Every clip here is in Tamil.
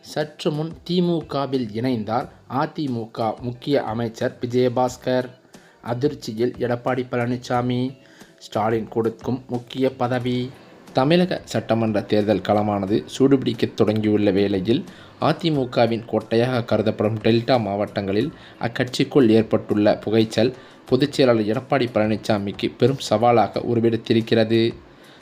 சற்று முன் திமுகவில் இணைந்தார் அதிமுக முக்கிய அமைச்சர் விஜயபாஸ்கர். அதிர்ச்சியில் எடப்பாடி பழனிசாமி ஸ்டாலின் கொடுக்கும் முக்கிய பதவி. தமிழக சட்டமன்ற தேர்தல் களமானது சூடுபிடிக்கத் தொடங்கியுள்ள வேளையில் அதிமுகவின் கோட்டையாக கருதப்படும் டெல்டா மாவட்டங்களில் அக்கட்சிக்குள் ஏற்பட்டுள்ள புகைச்சல் பொதுச் செயலாளர் எடப்பாடி பழனிசாமிக்கு பெரும் சவாலாக உருவெடுத்திருக்கிறது.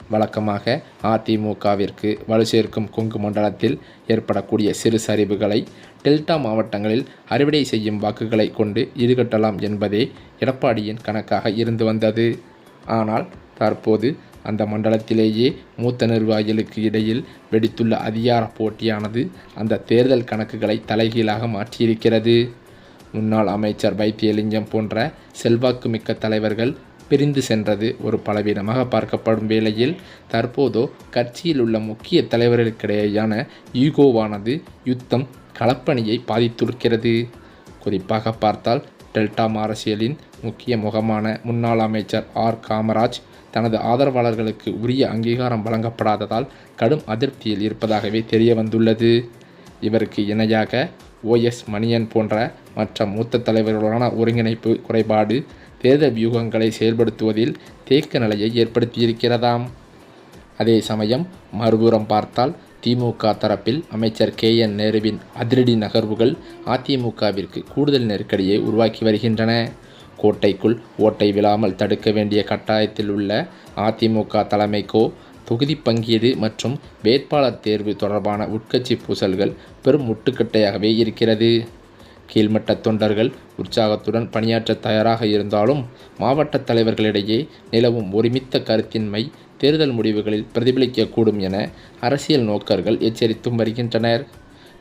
வழக்கமாக அதிமுகவிற்கு வலு சேர்க்கும் கொங்கு மண்டலத்தில் ஏற்படக்கூடிய சிறு சரிவுகளை டெல்டா மாவட்டங்களில் அறுவடை செய்யும் வாக்குகளை கொண்டு ஈடுகட்டலாம் என்பதே எடப்பாடியின் கணக்காக இருந்து வந்தது. ஆனால் தற்போது அந்த மண்டலத்திலேயே மூத்த நிர்வாகிகளுக்கு இடையில் வெடித்துள்ள அதிகார போட்டியானது அந்த தேர்தல் கணக்குகளை தலைகீழாக மாற்றியிருக்கிறது. முன்னாள் அமைச்சர் வைத்தியலிங்கம் போன்ற செல்வாக்குமிக்க தலைவர்கள் பிரிந்து சென்றது. ஒரு பலவீனமாக பார்க்கப்படும் வேளையில் தற்போதோ கட்சியில் உள்ள முக்கிய தலைவர்களுக்கிடையேயான ஈகோவானது யுத்தம் களப்பணியை பாதித்திருக்கிறது. குறிப்பாக பார்த்தால் டெல்டா அரசியலின் முக்கிய முகமான முன்னாள் அமைச்சர் ஆர். காமராஜ் தனது ஆதரவாளர்களுக்கு உரிய அங்கீகாரம் வழங்கப்படாததால் கடும் அதிருப்தியில் இருப்பதாகவே தெரிய வந்துள்ளது இவருக்கு இணையாக ஓஎஸ் மணியன் போன்ற மற்ற மூத்த தலைவர்களுடனான ஒருங்கிணைப்பு குறைபாடு தேர்தல் வியூகங்களை செயல்படுத்துவதில் தேக்க நிலையை ஏற்படுத்தியிருக்கிறதாம். அதே சமயம் மறுபுறம் பார்த்தால் திமுக தரப்பில் அமைச்சர் கே. என். நேருவின் அதிரடி நகர்வுகள் அதிமுகவிற்கு கூடுதல் நெருக்கடியை உருவாக்கி வருகின்றன. கோட்டைக்குள் ஓட்டை விழாமல் தடுக்க வேண்டிய கட்டாயத்தில் உள்ள அதிமுக தலைமைக்கோ தொகுதி பங்கீடு மற்றும் வேட்பாளர் தேர்வு தொடர்பான உட்கட்சி பூசல்கள் பெரும் முட்டுக்கட்டையாகவே இருக்கிறது. கீழ்மட்ட தொண்டர்கள் உற்சாகத்துடன் பணியாற்ற தயாராக இருந்தாலும் மாவட்ட தலைவர்களிடையே நிலவும் ஒருமித்த கருத்தின்மை தேர்தல் முடிவுகளில் பிரதிபலிக்கக்கூடும் என அரசியல் நோக்கர்கள் எச்சரித்தும் வருகின்றனர்.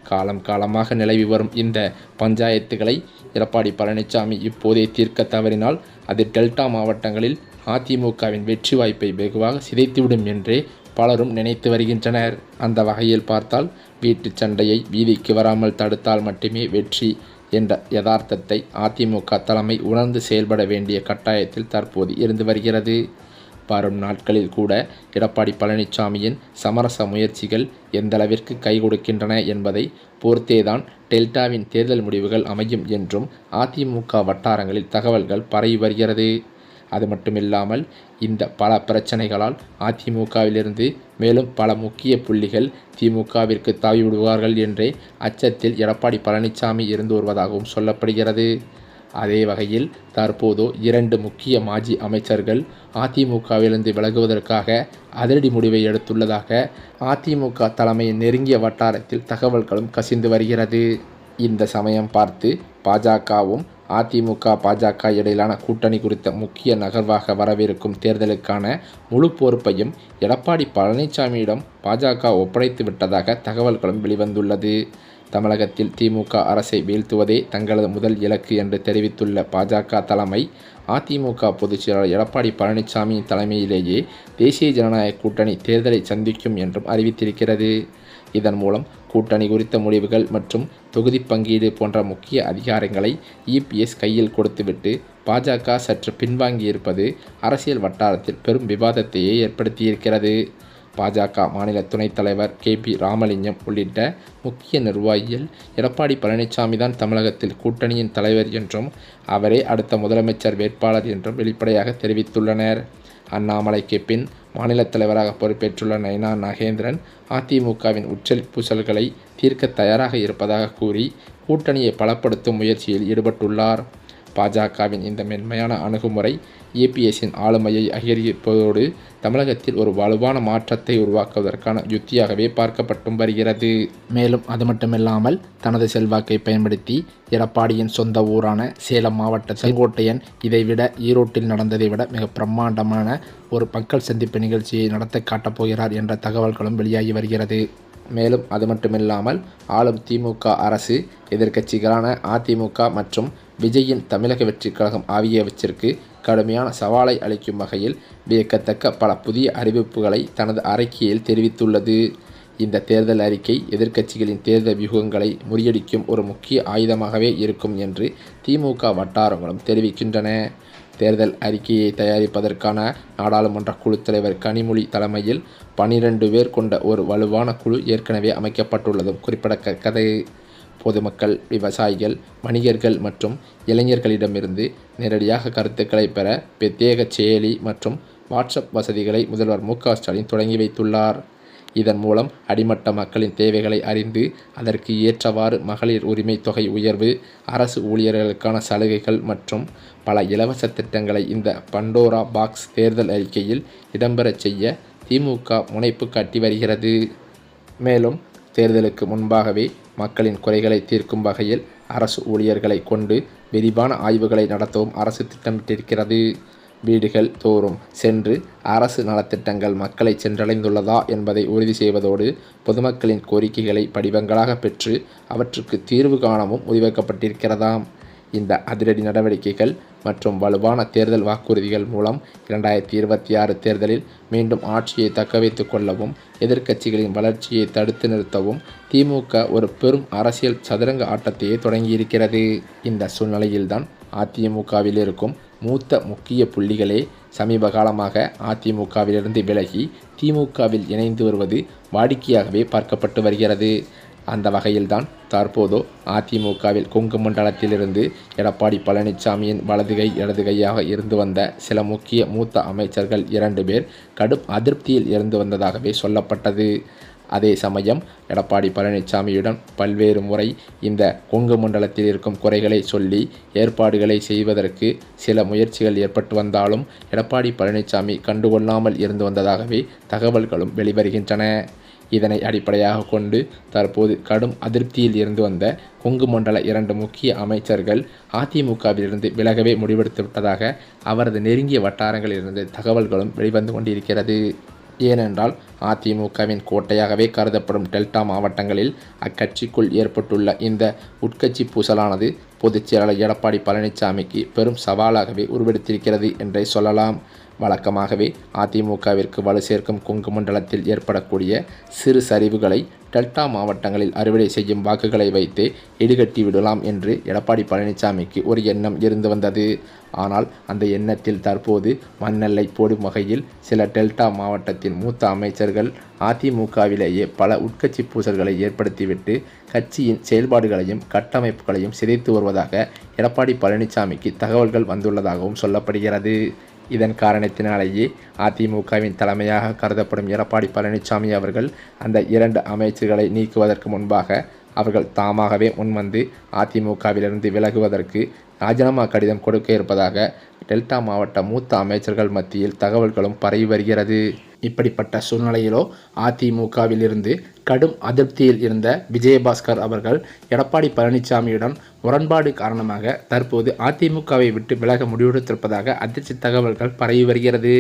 காலம் காலமாக நிலவி வரும் இந்த பஞ்சாயத்துகளை எடப்பாடி பழனிசாமி இப்போதே தீர்க்க தவறினால் அது டெல்டா மாவட்டங்களில் அதிமுகவின் வெற்றி வாய்ப்பை வெகுவாக சிதைத்துவிடும் என்றே பலரும் நினைத்து வருகின்றனர். அந்த வகையில் பார்த்தால் வீட்டு சண்டையை வீதிக்கு வராமல் தடுத்தால் மட்டுமே வெற்றி என்ற யதார்த்தத்தை அதிமுக தலைமை உணர்ந்து செயல்பட வேண்டிய கட்டாயத்தில் தற்போது இருந்து வருகிறது. வரும் நாட்களில் கூட எடப்பாடி பழனிசாமியின் சமரச முயற்சிகள் எந்தளவிற்கு கை கொடுக்கின்றன என்பதை பொறுத்தேதான் டெல்டாவின் தேர்தல் முடிவுகள் அமையும் என்றும் அதிமுக வட்டாரங்களில் தகவல்கள் பரவி வருகிறது. அது மட்டுமில்லாமல் இந்த பல பிரச்சனைகளால் அதிமுகவிலிருந்து மேலும் பல முக்கிய புள்ளிகள் திமுகவிற்கு தாவி விடுவார்கள் என்றே அச்சத்தில் எடப்பாடி பழனிசாமி இருந்து வருவதாகவும் சொல்லப்படுகிறது. அதே வகையில் தற்போது இரண்டு முக்கிய மாஜி அமைச்சர்கள் அதிமுகவிலிருந்து விலகுவதற்காக அதிரடி முடிவை எடுத்துள்ளதாக அதிமுக தலைமையின் நெருங்கிய வட்டாரத்தில் தகவல்களும் கசிந்து வருகிறது. இந்த சமயம் பார்த்து பாஜகவும் அதிமுக பாஜக இடையிலான கூட்டணி குறித்த முக்கிய நகர்வாக வரவிருக்கும் தேர்தலுக்கான முழு பொறுப்பையும் எடப்பாடி பழனிசாமியிடம் பாஜக ஒப்படைத்து விட்டதாக தகவல்களும் வெளிவந்துள்ளது. தமிழகத்தில் திமுக அரசை வீழ்த்துவதே தங்களது முதல் இலக்கு என்று தெரிவித்துள்ள பாஜக தலைமை அதிமுக பொதுச்செயலாளர் எடப்பாடி பழனிசாமியின் தலைமையிலேயே தேசிய ஜனநாயக கூட்டணி தேர்தலை சந்திக்கும் என்றும் அறிவித்திருக்கிறது. இதன் மூலம் கூட்டணி குறித்த முடிவுகள் மற்றும் தொகுதி பங்கீடு போன்ற முக்கிய அதிகாரங்களை இபிஎஸ் கையில் கொடுத்துவிட்டு பாஜக சற்று பின்வாங்கியிருப்பது அரசியல் வட்டாரத்தில் பெரும் விவாதத்தையே ஏற்படுத்தியிருக்கிறது. பாஜக மாநில துணைத் தலைவர் கே பி ராமலிங்கம் உள்ளிட்ட முக்கிய நிர்வாகிகள் எடப்பாடி பழனிசாமி தான் தமிழகத்தில் கூட்டணியின் தலைவர் என்றும் அவரே அடுத்த முதலமைச்சர் வேட்பாளர் என்றும் வெளிப்படையாக தெரிவித்துள்ளனர். அண்ணாமலைக்கு பின் மாநில தலைவராக பொறுப்பேற்றுள்ள நயனா நாகேந்திரன் அதிமுகவின் உச்சல் பூசல்களை தீர்க்க தயாராக இருப்பதாக கூறி கூட்டணியை பலப்படுத்தும் முயற்சியில் ஈடுபட்டுள்ளார். பாஜகவின் இந்த மென்மையான அணுகுமுறை ஏபிஎஸ்ஸின் ஆளுமையை அதிகரிப்பதோடு தமிழகத்தில் ஒரு வலுவான மாற்றத்தை உருவாக்குவதற்கான யுத்தியாகவே பார்க்கப்பட்டும் வருகிறது. மேலும் அது மட்டுமில்லாமல் தனது செல்வாக்கை பயன்படுத்தி எடப்பாடியின் சொந்த ஊரான சேலம் மாவட்ட செங்கோட்டையன் இதைவிட ஈரோட்டில் நடந்ததை விட மிக பிரம்மாண்டமான ஒரு மக்கள் சந்திப்பு நிகழ்ச்சியை நடத்த காட்டப் போகிறார் என்ற தகவல்களும் வெளியாகி வருகிறது. மேலும் அது மட்டுமில்லாமல் ஆளும் திமுக அரசு எதிர்க்கட்சிகளான அதிமுக மற்றும் விஜயின் தமிழக வெற்றிக் கழகம் ஆகியவற்றிற்கு கடுமையான சவாலை அளிக்கும் வகையில் வியக்கத்தக்க பல புதிய அறிவிப்புகளை தனது அறிக்கையில் தெரிவித்துள்ளது. இந்த தேர்தல் அறிக்கை எதிர்க்கட்சிகளின் தேர்தல் வியூகங்களை முறியடிக்கும் ஒரு முக்கிய ஆயுதமாகவே இருக்கும் என்று திமுக வட்டாரங்களும் தெரிவிக்கின்றன. தேர்தல் அறிக்கையை தயாரிப்பதற்கான நாடாளுமன்ற குழு தலைவர் கனிமொழி தலைமையில் பனிரெண்டு பேர் கொண்ட ஒரு வலுவான குழு ஏற்கனவே அமைக்கப்பட்டுள்ளதும் குறிப்பிடத்தக்கது பொதுமக்கள் விவசாயிகள் வணிகர்கள் மற்றும் இளைஞர்களிடமிருந்து நேரடியாக கருத்துக்களை பெற பிரத்யேக செயலி மற்றும் வாட்ஸ்அப் வசதிகளை முதல்வர் மு க ஸ்டாலின் தொடங்கி வைத்துள்ளார். இதன் மூலம் அடிமட்ட மக்களின் தேவைகளை அறிந்து அதற்கு ஏற்றவாறு மகளிர் உரிமை தொகை உயர்வு அரசு ஊழியர்களுக்கான சலுகைகள் மற்றும் பல இலவச திட்டங்களை இந்த பண்டோரா பாக்ஸ் தேர்தல் அறிக்கையில் இடம்பெறச் செய்ய திமுக முனைப்பு காட்டி வருகிறது. மேலும் தேர்தலுக்கு முன்பாகவே மக்களின் குறைகளை தீர்க்கும் வகையில் அரசு ஊழியர்களை கொண்டு விரிவான ஆய்வுகளை நடத்தவும் அரசு திட்டமிட்டிருக்கிறது. வீடுகள் தோறும் சென்று அரசு நலத்திட்டங்கள் மக்களை சென்றடைந்துள்ளதா என்பதை உறுதி செய்வதோடு பொதுமக்களின் கோரிக்கைகளை படிவங்களாக பெற்று அவற்றுக்கு தீர்வு காணவும் முடிவெடுக்கப்பட்டிருக்கிறதாம் இந்த அதிரடி நடவடிக்கைகள் மற்றும் வலுவான தேர்தல் வாக்குறுதிகள் மூலம் இரண்டாயிரத்தி இருபத்தி ஆறு தேர்தலில் மீண்டும் ஆட்சியை தக்கவைத்து கொள்ளவும் எதிர்க்கட்சிகளின் வளர்ச்சியை தடுத்து நிறுத்தவும் திமுக ஒரு பெரும் அரசியல் சதுரங்க ஆட்டத்தையே தொடங்கியிருக்கிறது. இந்த சூழ்நிலையில்தான் அதிமுகவில் இருக்கும் மூத்த முக்கிய புள்ளிகளே சமீப காலமாக அதிமுகவிலிருந்து விலகி திமுகவில் இணைந்து வருவது வாடிக்கையாகவே பார்க்கப்பட்டு வருகிறது. அந்த வகையில்தான் தற்போதோ அதிமுகவில் கொங்கு மண்டலத்திலிருந்து எடப்பாடி பழனிசாமியின் வலதுகை இடதுகையாக இருந்து வந்த சில முக்கிய மூத்த அமைச்சர்கள் இரண்டு பேர் கடும் அதிருப்தியில் இருந்து வந்ததாகவே சொல்லப்பட்டது. அதே சமயம் எடப்பாடி பழனிசாமியுடன் பல்வேறு முறை இந்த கொங்கு மண்டலத்தில் இருக்கும் குறைகளை சொல்லி ஏற்பாடுகளை செய்வதற்கு சில முயற்சிகள் ஏற்பட்டு வந்தாலும் எடப்பாடி பழனிசாமி கண்டுகொள்ளாமல் இருந்து வந்ததாகவே தகவல்களும் வெளிவருகின்றன. இதனை அடிப்படையாக கொண்டு தற்போது கடும் அதிருப்தியில் இருந்து வந்த கொங்கு மண்டல இரண்டு முக்கிய அமைச்சர்கள் அதிமுகவிலிருந்து விலகவே முடிவெடுத்து விட்டதாக அவரது நெருங்கிய வட்டாரங்களிலிருந்து தகவல்களும் வெளிவந்து கொண்டிருக்கிறது. ஏனென்றால் அதிமுகவின் கோட்டையாகவே கருதப்படும் டெல்டா மாவட்டங்களில் அக்கட்சிக்குள் ஏற்பட்டுள்ள இந்த உட்கட்சி பூசலானது பொதுச் செயலாளர் எடப்பாடி பழனிசாமிக்கு பெரும் சவாலாகவே உருவெடுத்திருக்கிறது என்றே சொல்லலாம். வழக்கமாகவே அதிமுகவிற்கு வலு சேர்க்கும் கொங்கு மண்டலத்தில் ஏற்படக்கூடிய சிறு சரிவுகளை டெல்டா மாவட்டங்களில் அறுவடை செய்யும் வாக்குகளை வைத்து இடுகட்டி விடலாம் என்று எடப்பாடி பழனிசாமிக்கு ஒரு எண்ணம் இருந்து வந்தது. ஆனால் அந்த எண்ணத்தில் தற்போது மண்ணெல்லை போடும் வகையில் சில டெல்டா மாவட்டத்தின் மூத்த அமைச்சர்கள் அதிமுகவிலேயே பல உட்கட்சி பூசல்களை ஏற்படுத்திவிட்டு கட்சியின் செயல்பாடுகளையும் கட்டமைப்புகளையும் சிதைத்து வருவதாக எடப்பாடி பழனிசாமிக்கு தகவல்கள் வந்துள்ளதாகவும் சொல்லப்படுகிறது. இதன் காரணத்தினாலேயே அதிமுகவின் தலைமையாக கருதப்படும் எடப்பாடி பழனிசாமி அவர்கள் அந்த இரண்டு அமைச்சர்களை நீக்குவதற்கு முன்பாக அவர்கள் தாமாகவே முன்வந்து அதிமுகவிலிருந்து விலகுவதற்கு ராஜினாமா கடிதம் கொடுக்க இருப்பதாக டெல்டா மாவட்ட மூத்த அமைச்சர்கள் மத்தியில் தகவல்களும் பரவி வருகிறது. இப்படிப்பட்ட சூழ்நிலையிலோ அதிமுகவிலிருந்து கடும் அதிருப்தியில் இருந்த விஜயபாஸ்கர் அவர்கள் எடப்பாடி பழனிசாமியுடன் முரண்பாடு காரணமாக தற்போது அதிமுகவை விட்டு விலக முடிவெடுத்திருப்பதாக அதிர்ச்சி தகவல்கள் பரவி வருகிறது.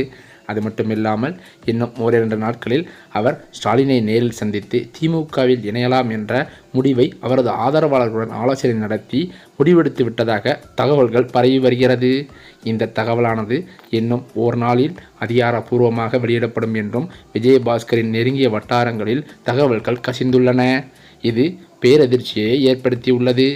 அது மட்டுமில்லாமல் இன்னும் ஓரிரண்டு நாட்களில் அவர் ஸ்டாலினை நேரில் சந்தித்து திமுகவில் இணையலாம் என்ற முடிவை அவரது ஆதரவாளர்களுடன் ஆலோசனை நடத்தி முடிவெடுத்து விட்டதாக தகவல்கள் பரவி வருகிறது. இந்த தகவலானது இன்னும் ஓர் நாளில் அதிகாரப்பூர்வமாக வெளியிடப்படும் என்றும் விஜயபாஸ்கரின் நெருங்கிய வட்டாரங்களில் தகவல்கள் கசிந்துள்ளன. இது பேரதிர்ச்சியை ஏற்படுத்தியுள்ளது.